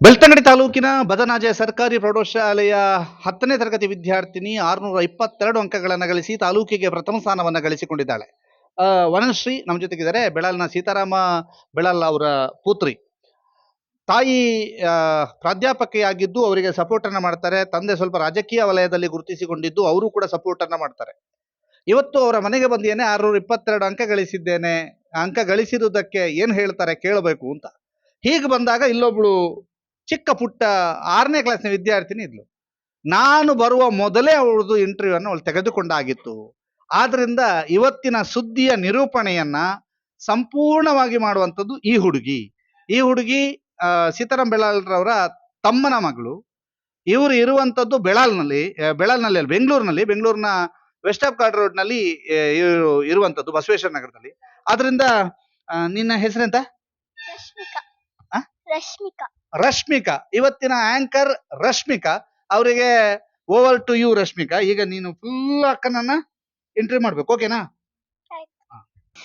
ಬೆಳ್ತಂಗಡಿ ತಾಲೂಕಿನ ಬದನಾಜೆ ಸರ್ಕಾರಿ ಪ್ರೌಢಶಾಲೆಯ ಹತ್ತನೇ ತರಗತಿ ವಿದ್ಯಾರ್ಥಿನಿ ಆರುನೂರ ಇಪ್ಪತ್ತೆರಡು ಅಂಕಗಳನ್ನು ಗಳಿಸಿ ತಾಲೂಕಿಗೆ ಪ್ರಥಮ ಸ್ಥಾನವನ್ನು ಗಳಿಸಿಕೊಂಡಿದ್ದಾಳೆ. ವನಶ್ರೀ ನಮ್ಮ ಜೊತೆಗಿದ್ದಾರೆ. ಬೆಳಲ್ನ ಸೀತಾರಾಮ ಬೆಳಲ್ ಅವರ ಪುತ್ರಿ. ತಾಯಿ ಪ್ರಾಧ್ಯಾಪಕಿಯಾಗಿದ್ದು ಅವರಿಗೆ ಸಪೋರ್ಟ್ ಅನ್ನ ಮಾಡ್ತಾರೆ. ತಂದೆ ಸ್ವಲ್ಪ ರಾಜಕೀಯ ವಲಯದಲ್ಲಿ ಗುರುತಿಸಿಕೊಂಡಿದ್ದು ಅವರು ಕೂಡ ಸಪೋರ್ಟ್ ಅನ್ನ ಮಾಡ್ತಾರೆ. ಇವತ್ತು ಅವರ ಮನೆಗೆ ಬಂದೇನೆ ಆರುನೂರ ಇಪ್ಪತ್ತೆರಡು ಅಂಕ ಗಳಿಸಿದ್ದೇನೆ. ಅಂಕ ಗಳಿಸಿರುವುದಕ್ಕೆ ಏನು ಹೇಳ್ತಾರೆ ಕೇಳಬೇಕು ಅಂತ. ಹೀಗೆ ಬಂದಾಗ ಇಲ್ಲೊಬ್ಳು ಚಿಕ್ಕ ಪುಟ್ಟ ಆರನೇ ಕ್ಲಾಸ್ನ ವಿದ್ಯಾರ್ಥಿನಿ ಇದ್ಲು. ನಾನು ಬರುವ ಮೊದಲೇ ಅವಳದು ಇಂಟರ್ವ್ಯೂ ಅನ್ನು ಅವಳು ತೆಗೆದುಕೊಂಡಾಗಿತ್ತು. ಆದ್ರಿಂದ ಇವತ್ತಿನ ಸುದ್ದಿಯ ನಿರೂಪಣೆಯನ್ನ ಸಂಪೂರ್ಣವಾಗಿ ಮಾಡುವಂಥದ್ದು ಈ ಹುಡುಗಿ. ಈ ಹುಡುಗಿ ಸೀತಾರಾಮ್ ಬೆಳಾಲ್ರವರ ತಮ್ಮನ ಮಗಳು. ಇವರು ಇರುವಂಥದ್ದು ಬೆಳಾಲ್ನಲ್ಲಿ ಬೆಳಾಲ್ನಲ್ಲಿ ಅಲ್ಲಿ ಬೆಂಗಳೂರಿನಲ್ಲಿ. ಬೆಂಗಳೂರಿನ ವೆಸ್ಟ್ ಆಫ್ ಕಾರ್ಡ್ ರೋಡ್ನಲ್ಲಿ ಇರುವಂಥದ್ದು ಇರುವಂತದ್ದು ಬಸವೇಶ್ವರ ನಗರದಲ್ಲಿ. ಆದ್ರಿಂದ ನಿನ್ನ ಹೆಸರೆಂತ? ರಶ್ಮಿಕಾ? ರಶ್ಮಿಕಾ. ಇವತ್ತಿನ ಆಂಕರ್ ರಶ್ಮಿಕಾ. ಅವರಿಗೆ ಓವರ್ ಟು ಯು ರಶ್ಮಿಕಾ. ಈಗ ನೀನು ಫುಲ್ ಅಕ್ಕನನ್ನ ಎಂಟ್ರಿ ಮಾಡ್ಬೇಕು. ಓಕೆನಾ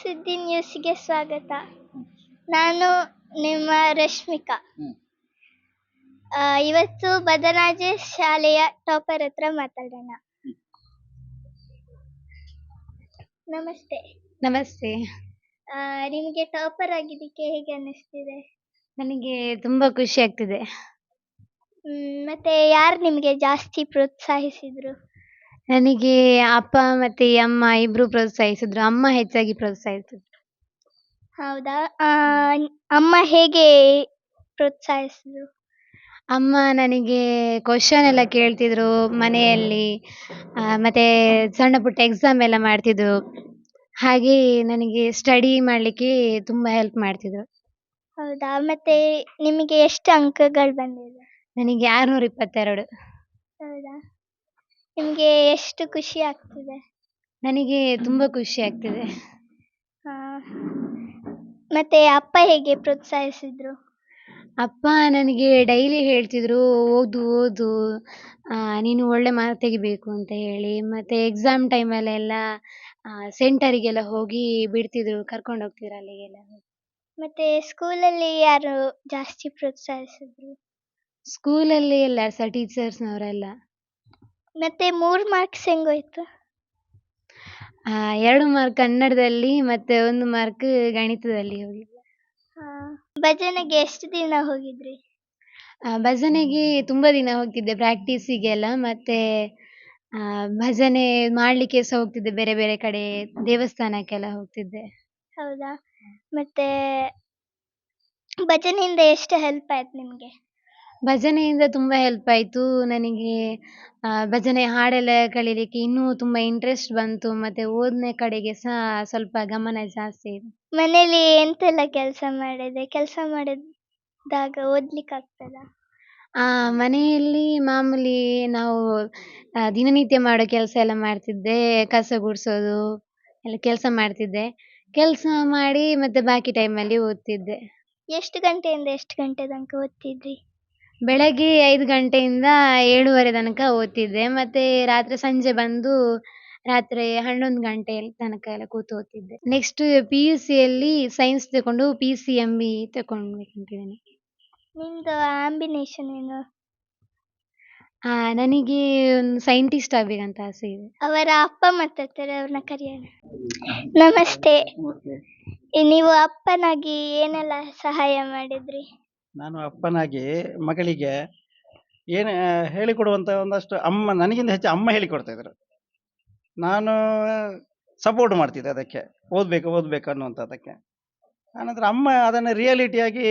ಸುದ್ದಿ ನ್ಯೂಸ್ಗೆ ಸ್ವಾಗತ. ನಾನು ನಿಮ್ಮ ರಶ್ಮಿಕಾ. ಆ, ಇವತ್ತು ಬದರಾಜೆ ಶಾಲೆಯ ಟಾಪರ್ ಹತ್ರ ಮಾತಾಡೋಣ. ನಮಸ್ತೆ. ನಮಸ್ತೆ. ಆ, ನಿಮಗೆ ಟಾಪರ್ ಆಗಿದ್ದಕ್ಕೆ ಹೇಗೆ ಅನ್ನಿಸ್ತಿದೆ? ನನಗೆ ತುಂಬಾ ಖುಷಿ ಆಗ್ತಿದೆ. ಮತ್ತೆ ಯಾರು ನಿಮಗೆ ಜಾಸ್ತಿ ಪ್ರೋತ್ಸಾಹಿಸಿದ್ರು? ನನಗೆ ಅಪ್ಪ ಮತ್ತೆ ಅಮ್ಮ ಇಬ್ರು ಪ್ರೋತ್ಸಾಹಿಸಿದ್ರು. ಅಮ್ಮ ಹೆಚ್ಚಾಗಿ ಪ್ರೋತ್ಸಾಹಿಸಿದ್ರು. ಹೌದಾ? ಆ, ಅಮ್ಮ ಹೇಗೆ ಪ್ರೋತ್ಸಾಹಿಸಿದ್ರು? ಅಮ್ಮ ನನಗೆ ಕ್ವಶನ್ ಎಲ್ಲ ಕೇಳ್ತಿದ್ರು ಮನೆಯಲ್ಲಿ. ಆ, ಮತ್ತೆ ಸಣ್ಣ ಪುಟ್ಟ ಎಕ್ಸಾಮ್ ಎಲ್ಲ ಮಾಡ್ತಿದ್ರು. ಹಾಗೆ ನನಗೆ ಸ್ಟಡಿ ಮಾಡ್ಲಿಕ್ಕೆ ತುಂಬಾ ಹೆಲ್ಪ್ ಮಾಡ್ತಿದ್ರು. ಹೌದಾ? ಮತ್ತೆ ನಿಮಗೆ ಎಷ್ಟು ಅಂಕಗಳು ಬಂದಿದೆ? ನನಗೆ ಆರುನೂರ ಇಪ್ಪತ್ತೆರಡು. ಹೌದಾ? ನಿಮಗೆ ಎಷ್ಟು ಖುಷಿ ಆಗ್ತಿದೆ? ನನಗೆ ತುಂಬ ಖುಷಿ ಆಗ್ತಿದೆ. ಆ, ಮತ್ತೆ ಅಪ್ಪ ಹೇಗೆ ಪ್ರೋತ್ಸಾಹಿಸಿದ್ರು? ಅಪ್ಪ ನನಗೆ ಡೈಲಿ ಹೇಳ್ತಿದ್ರು ಓದು ಓದು ಆ, ನೀನು ಒಳ್ಳೆ ಮಾರ್ಕ್ ತೆಗಿಬೇಕು ಅಂತ ಹೇಳಿ. ಮತ್ತೆ ಎಕ್ಸಾಮ್ ಟೈಮಲ್ಲೆಲ್ಲ ಸೆಂಟರಿಗೆಲ್ಲ ಹೋಗಿ ಬಿಡ್ತಿದ್ರು ಕರ್ಕೊಂಡು ಹೋಗ್ತಿದ್ರು ಅಲ್ಲಿಗೆಲ್ಲ. ಮತ್ತೆ ಸ್ಕೂಲಲ್ಲಿ ಯಾರು ಜಾಸ್ತಿ ಪ್ರೋತ್ಸಾಹಿಸಿದ್ರು? ಸ್ಕೂಲಲ್ಲಿ ಎಲ್ಲ ಸಹ ಟೀಚರ್ಸ್ನವರೆಲ್ಲ ಮತ್ತೆ ಮೂರ್ ಮಾರ್ಕ್ಸ್ ಹೆಂಗೋಯ್ತು? ಆ, ಎರಡು ಮಾರ್ಕ್ ಕನ್ನಡದಲ್ಲಿ ಮತ್ತೆ ಒಂದು ಮಾರ್ಕ್ ಗಣಿತದಲ್ಲಿ ಹೋಗಿದ್ದೆ ಆ, ಭಜನೆಗೆ ಎಷ್ಟು ದಿನ ಹೋಗಿದ್ರಿ? ಆ, ಭಜನೆಗೆ ತುಂಬಾ ದಿನ ಹೋಗ್ತಿದ್ದೆ ಪ್ರಾಕ್ಟೀಸಿಗೆಲ್ಲ ಮತ್ತೆ ಆ, ಭಜನೆ ಮಾಡ್ಲಿಕ್ಕೆ ಸಹ ಹೋಗ್ತಿದ್ದೆ ಬೇರೆ ಬೇರೆ ಕಡೆ ದೇವಸ್ಥಾನಕ್ಕೆಲ್ಲ ಹೋಗ್ತಿದ್ದೆ. ಹೌದಾ? ಮತ್ತೆ ಭಜನೆಯಿಂದ ಎಷ್ಟು ಹೆಲ್ಪ್ ಆಯ್ತು ನಿಮಗೆ? ಭಜನೆಯಿಂದ ತುಂಬ ಹೆಲ್ಪ್ ಆಯಿತು. ನನಗೆ ಆ, ಭಜನೆ ಹಾಡೆಲ್ಲ ಕಲೀಲಿಕ್ಕೆ ಇನ್ನೂ ತುಂಬ ಇಂಟ್ರೆಸ್ಟ್ ಬಂತು. ಮತ್ತೆ ಓದನೆ ಕಡೆಗೆ ಸಹ ಸ್ವಲ್ಪ ಗಮನ ಜಾಸ್ತಿ ಇದೆ. ಮನೇಲಿ ಎಂತೆಲ್ಲ ಕೆಲಸ ಮಾಡಿದೆ? ಕೆಲಸ ಮಾಡಿದಾಗ ಓದ್ಲಿಕ್ಕೆ ಆಗ್ತದ? ಆ, ಮನೆಯಲ್ಲಿ ಮಾಮೂಲಿ ನಾವು ಆ, ದಿನನಿತ್ಯ ಮಾಡೋ ಕೆಲಸ ಎಲ್ಲ ಮಾಡ್ತಿದ್ದೆ. ಕಸ ಗುಡಿಸೋದು ಎಲ್ಲ ಕೆಲಸ ಮಾಡ್ತಿದ್ದೆ. ಕೆಲಸ ಮಾಡಿ ಮತ್ತೆ ಬಾಕಿ ಟೈಮಲ್ಲಿ ಓದ್ತಿದ್ದೆ. ಎಷ್ಟು ಗಂಟೆಯಿಂದ ಎಷ್ಟು ಗಂಟೆ ತನಕ ಓದ್ತಿದ್ರಿ? ಬೆಳಗ್ಗೆ ಐದು ಗಂಟೆಯಿಂದ ಏಳುವರೆ ತನಕ ಓದ್ತಿದ್ದೆ. ಮತ್ತೆ ರಾತ್ರಿ ಸಂಜೆ ಬಂದು ರಾತ್ರಿ ಹನ್ನೊಂದು ಗಂಟೆ ತನಕ ಎಲ್ಲ ಕೂತು ಓದ್ತಿದ್ದೆ. ನೆಕ್ಸ್ಟ್ ಪಿ ಯು ಸಿಯಲ್ಲಿ ಸೈನ್ಸ್ ತಗೊಂಡು ಪಿ ಸಿ ಎಂ ಬಿ ತಗೊಂಡ್ಬೇಕಂತಿದ್ದೇನೆ ನಿಮ್ದು ಆಂಬಿನೇಷನ್ ಏನು? ಆ, ನನಗೆ ಒಂದು ಸೈಂಟಿಸ್ಟ್ ಆಗ್ಬೇಕಂತ ಆಸೆ ಇದೆ. ಅವರ ಅಪ್ಪ ಮಾತಾಡ್ತಾರೆ ಅವ್ರನ್ನ ಕರೆಯೋಣ. ನಮಸ್ತೆ. ಈ ನೀವು ಅಪ್ಪನಾಗಿ ಏನೆಲ್ಲ ಸಹಾಯ ಮಾಡಿದ್ರಿ? ನಾನು ಅಪ್ಪನಾಗಿ ಮಗಳಿಗೆ ಏನು ಹೇಳಿಕೊಡುವಂಥ ಒಂದಷ್ಟು ಅಮ್ಮ ನನಗಿಂತ ಹೆಚ್ಚು ಅಮ್ಮ ಹೇಳಿಕೊಡ್ತಾ ಇದ್ರು. ನಾನು ಸಪೋರ್ಟ್ ಮಾಡ್ತಿದ್ದೆ ಅದಕ್ಕೆ. ಓದ್ಬೇಕು ಓದಬೇಕು ಅನ್ನುವಂಥದ್ದಕ್ಕೆ ಆನಂತರ ಅಮ್ಮ ಅದನ್ನು ರಿಯಾಲಿಟಿಯಾಗಿ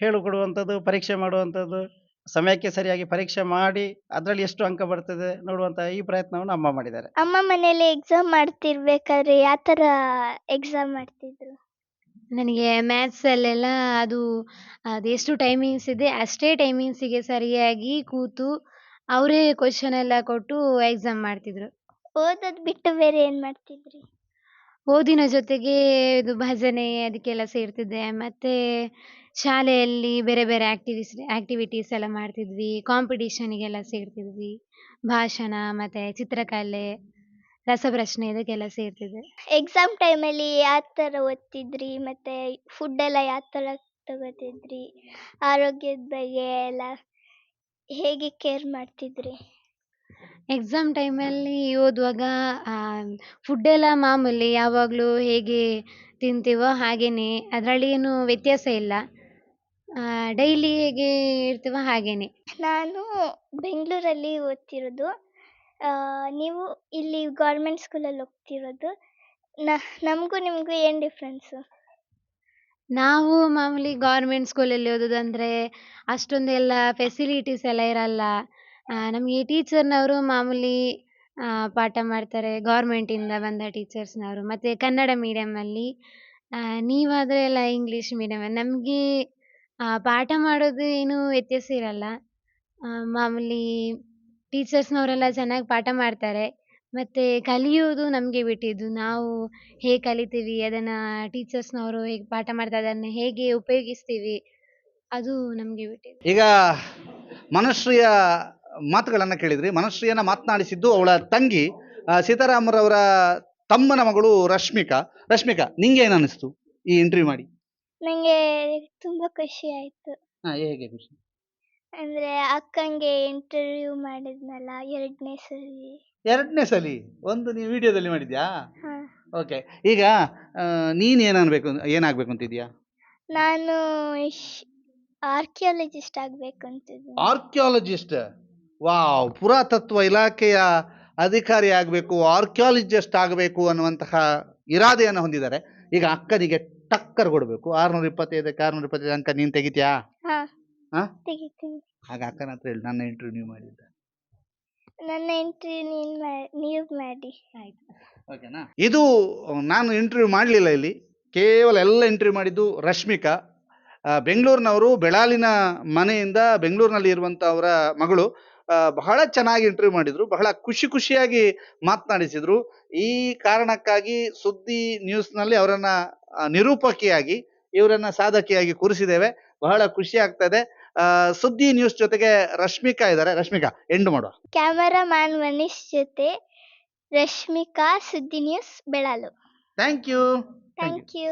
ಹೇಳಿಕೊಡುವಂಥದ್ದು ಪರೀಕ್ಷೆ ಮಾಡುವಂಥದ್ದು ಸಮಯಕ್ಕೆ ಸರಿಯಾಗಿ ಪರೀಕ್ಷೆ ಮಾಡಿ ಅದರಲ್ಲಿ ಎಷ್ಟು ಅಂಕ ಬರ್ತದೆ ನೋಡುವಂತ ಈ ಪ್ರಯತ್ನವನ್ನು ಅಮ್ಮ ಮಾಡಿದ್ದಾರೆ. ಅಮ್ಮ ಮನೆಯಲ್ಲಿ ಎಕ್ಸಾಮ್ ಮಾಡ್ತಿರ್ಬೇಕಾದ್ರೆ ಯಾವ ತರ ಎಕ್ಸಾಮ್ ಮಾಡ್ತಿದ್ರು? ನನಗೆ ಮ್ಯಾಥ್ಸ್ ಅಲ್ಲೆಲ್ಲ ಅದು ಅದೆಷ್ಟು ಟೈಮಿಂಗ್ಸ್ ಇದೆ ಅಷ್ಟೇ ಟೈಮಿಂಗ್ಸಿಗೆ ಸರಿಯಾಗಿ ಕೂತು ಅವರೇ ಕ್ವಶನ್ ಎಲ್ಲ ಕೊಟ್ಟು ಎಕ್ಸಾಮ್ ಮಾಡ್ತಿದ್ರು. ಓದೋದ್ ಬಿಟ್ಟು ಬೇರೆ ಏನ್ ಮಾಡ್ತಿದ್ರಿ? ಓದಿನ ಜೊತೆಗೆ ಇದು ಭಜನೆ ಅದಕ್ಕೆಲ್ಲ ಸೇರ್ತಿದ್ದೆ. ಮತ್ತೆ ಶಾಲೆಯಲ್ಲಿ ಬೇರೆ ಬೇರೆ ಆಕ್ಟಿವಿಸ್ ಆಕ್ಟಿವಿಟೀಸ್ ಎಲ್ಲ ಮಾಡ್ತಿದ್ವಿ. ಕಾಂಪಿಟಿಷನಿಗೆಲ್ಲ ಸೇರ್ತಿದ್ವಿ. ಭಾಷಣ, ಮತ್ತೆ ಚಿತ್ರಕಲೆ, ರಸಪ್ರಶ್ನೆ ಇದಕ್ಕೆಲ್ಲ ಸೇರ್ತಿದ್ದೆ. ಎಕ್ಸಾಮ್ ಟೈಮಲ್ಲಿ ಯಾವ ಥರ ಓದ್ತಿದ್ರಿ? ಮತ್ತೆ ಫುಡ್ ಎಲ್ಲ ಯಾವ ಥರ ತಗೋತಿದ್ರಿ? ಆರೋಗ್ಯದ ಬಗ್ಗೆ ಎಲ್ಲ ಹೇಗೆ ಕೇರ್ ಮಾಡ್ತಿದ್ರಿ? ಎಕ್ಸಾಮ್ ಟೈಮಲ್ಲಿ ಓದುವಾಗ ಫುಡ್ ಎಲ್ಲ ಮಾಮೂಲಿ ಯಾವಾಗಲೂ ಹೇಗೆ ತಿಂತೀವೋ ಹಾಗೇನೆ ಅದರಲ್ಲಿ ಏನು ವ್ಯತ್ಯಾಸ ಇಲ್ಲ. ಡೈಲಿ ಹೇಗೆ ಇರ್ತೀವೋ ಹಾಗೇನೆ. ನಾನು ಬೆಂಗಳೂರಲ್ಲಿ ಓದ್ತಿರೋದು. ನೀವು ಇಲ್ಲಿ ಗೌರ್ಮೆಂಟ್ ಸ್ಕೂಲಲ್ಲಿ ಹೋಗ್ತಿರೋದು ನ ನಮಗೂ ನಿಮಗೂ ಏನು ಡಿಫ್ರೆನ್ಸು ನಾವು ಮಾಮೂಲಿ ಗೌರ್ಮೆಂಟ್ ಸ್ಕೂಲಲ್ಲಿ ಓದೋದಂದ್ರೆ ಅಷ್ಟೊಂದೆಲ್ಲ ಫೆಸಿಲಿಟೀಸ್ ಎಲ್ಲ ಇರಲ್ಲ. ನಮಗೆ ಟೀಚರ್ನವರು ಮಾಮೂಲಿ ಆ, ಪಾಠ ಮಾಡ್ತಾರೆ ಗೌರ್ಮೆಂಟಿಂದ ಬಂದ ಟೀಚರ್ಸ್ನವರು ಮತ್ತೆ ಕನ್ನಡ ಮೀಡಿಯಮಲ್ಲಿ ನೀವಾದರೆ ಎಲ್ಲ ಇಂಗ್ಲೀಷ್ ಮೀಡಿಯಮ್ ನಮಗೆ ಪಾಠ ಮಾಡೋದು ಏನು ವ್ಯತ್ಯಾಸ ಇರಲ್ಲ. ಆ, ಮಾಮೂಲಿ ಟೀಚರ್ಸ್ನವರೆಲ್ಲ ಚೆನ್ನಾಗಿ ಪಾಠ ಮಾಡ್ತಾರೆ ಮತ್ತೆ ಕಲಿಯೋದು ನಮಗೆ ಬಿಟ್ಟಿದ್ದು. ನಾವು ಹೇಗೆ ಕಲಿತೀವಿ ಅದನ್ನು ಟೀಚರ್ಸ್ನವರು ಹೇಗೆ ಪಾಠ ಮಾಡ್ತಾರೆ ಅದನ್ನ ಹೇಗೆ ಉಪಯೋಗಿಸ್ತೀವಿ ಅದು ನಮಗೆ ಬಿಟ್ಟಿದ್ದು. ಈಗ ಮನುಶ್ರೀಯ ಮಾತುಗಳನ್ನ ಕೇಳಿದ್ರಿ. ಮನಶ್ರೀಯನ್ನು ಮಾತನಾಡಿಸಿದ್ದು ಅವಳ ತಂಗಿ ಸೀತಾರಾಮರವರ ತಮ್ಮನ ಮಗಳು ರಶ್ಮಿಕಾ. ರಶ್ಮಿಕಾ ನಿಂಗೆ ಏನು ಅನಿಸ್ತು ಈ ಇಂಟರ್ವ್ಯೂ ಮಾಡಿ? ನಂಗೆ ತುಂಬಾ ಖುಷಿ ಆಯ್ತು. ಹಾ ಹೇಗೆ ಖುಷಿ? ಅಂದ್ರೆ ಅಕ್ಕಂಗೆ ಇಂಟರ್ವ್ಯೂ ಮಾಡಿದ್ನಲ್ಲ ಎರಡನೇ ಸರಿ. ಎರಡನೇ ಸಲಿ? ಒಂದು ನೀವು ವಿಡಿಯೋದಲ್ಲಿ ಮಾಡಿದ್ಯಾ? ಹಾಂ. ಓಕೆ ಈಗ ನೀನ್ ಏನಾಗಬೇಕು ಏನಾಗಬೇಕು ಅಂತಿದ್ಯಾ ನಾನು ಆರ್ಕಿಯಾಲಜಿಸ್ಟ್ ಆಗಬೇಕು ಅಂತಿದ್ದೀನಿ. ಆರ್ಕಿಯಾಲಜಿಸ್ಟ್ ವಾವ್ ಪುರಾತತ್ವ ಇಲಾಖೆಯ ಅಧಿಕಾರಿ ಆಗಬೇಕು ಆರ್ಕಿಯಾಲಜಿಸ್ಟ್ ಆಗಬೇಕು ಅನ್ನುವಂತಹ ಇರಾದೆಯನ್ನು ಹೊಂದಿದ್ದಾರೆ. ಈಗ ಅಕ್ಕನಿಗೆ ಟಕ್ಕರ್ ಕೊಡಬೇಕು. ಆರ್ನೂರ ಇಪ್ಪತ್ತೈದಕ್ಕೆ ಆರ್ನೂರ ಇಪ್ಪತ್ತೈದು ಅಂಕ ನೀನು ತೆಗಿತೀಯಾ? ಹಾಂ. ಆಗ ಅಕ್ಕನ ಹತ್ರ ಹೇಳಿ ನನ್ನ ಇಂಟರ್ವ್ಯೂ ಮಾಡಿದ್ದ. ನನ್ನ ಇಂಟರ್ವ್ಯೂ ನೀವು ಮಾಡಿ. ಓಕೆನಾ ಇದು ನಾನು ಇಂಟರ್ವ್ಯೂ ಮಾಡಲಿಲ್ಲ ಇಲ್ಲಿ. ಕೇವಲ ಎಲ್ಲ ಇಂಟರ್ವ್ಯೂ ಮಾಡಿದ್ದು ರಶ್ಮಿಕಾ. ಬೆಂಗಳೂರಿನವರು ಬೆಳಾಲಿನ ಮನೆಯಿಂದ ಬೆಂಗಳೂರಿನಲ್ಲಿ ಇರುವಂಥ ಅವರ ಮಗಳು. ಬಹಳ ಚೆನ್ನಾಗಿ ಇಂಟರ್ವ್ಯೂ ಮಾಡಿದ್ರು ಬಹಳ ಖುಷಿ ಖುಷಿಯಾಗಿ ಮಾತನಾಡಿಸಿದ್ರು. ಈ ಕಾರಣಕ್ಕಾಗಿ ಸುದ್ದಿ ನ್ಯೂಸ್ನಲ್ಲಿ ಅವರನ್ನ ನಿರೂಪಕಿಯಾಗಿ ಇವರನ್ನ ಸಾಧಕಿಯಾಗಿ ಕೂರಿಸಿದ್ದೇವೆ. ಬಹಳ ಖುಷಿ ಆಗ್ತದೆ. ಸುದ್ದಿ ನ್ಯೂಸ್ ಜೊತೆಗೆ ರಶ್ಮಿಕಾ ಇದ್ದಾರೆ. ರಶ್ಮಿಕಾ ಎಂಡ್ ಮಾಡುವ ಕ್ಯಾಮರಾಮ್ಯಾನ್ ಮನೀಶ್ ಜೊತೆ ರಶ್ಮಿಕಾ ಸುದ್ದಿ ನ್ಯೂಸ್ ಬೆಳಲು ಥ್ಯಾಂಕ್ ಯು ಥ್ಯಾಂಕ್ ಯು